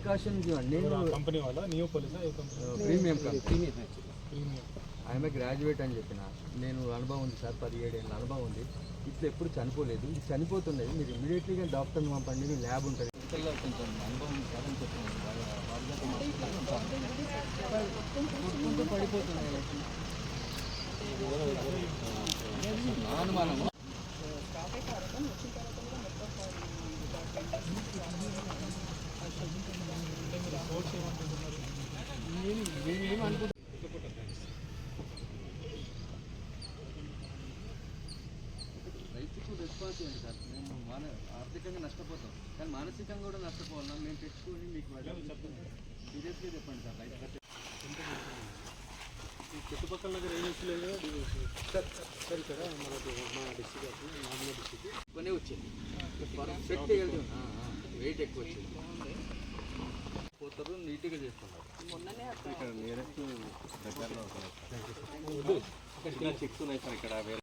Precautions ఇవ్వండి నేను company వాళ్ళ నియో పోలీసా ప్రీమియం కంపెనీ. ప్రీమియం. ఆమె గ్రాడ్యుయేట్ అని చెప్పిన. నేను అనుభవం ఉంది సార్ పదిహేడు ఏళ్ళ అనుభవం ఉంది. ఇట్లా ఎప్పుడు చనిపోలేదు. ఇది చనిపోతున్నది. మీరు ఇమీడియట్లీగా డాక్టర్ని పంపండి. మీ ల్యాబ్ ఉంటుంది. ఇంతలో కొంచెం అనుభవం చెప్పినాను. కొట్టుకుంటూ పడిపోతున్నాయి. అనుమానము. రైతుకు రెస్పాన్స్ ఏంటి సార్. మేము మాన ఆర్థికంగా నష్టపోతాం. కానీ మానసికంగా కూడా నష్టపోవాలా? మేము తెచ్చుకొని మీకు సీరియస్గా చెప్పండి సార్. రైతు చుట్టుపక్కల దగ్గర ఏం లేదు సార్ సార్ ఇక్కడ మా కొనే వచ్చింది. వెయిట్ ఎక్కువ వచ్చింది. పోతారు నీట్గా చేస్తున్నారు. ఇక్కడ నియరెస్ట్ దగ్గరలో చెక్స్ ఉన్నాయి సార్ ఇక్కడ వేరే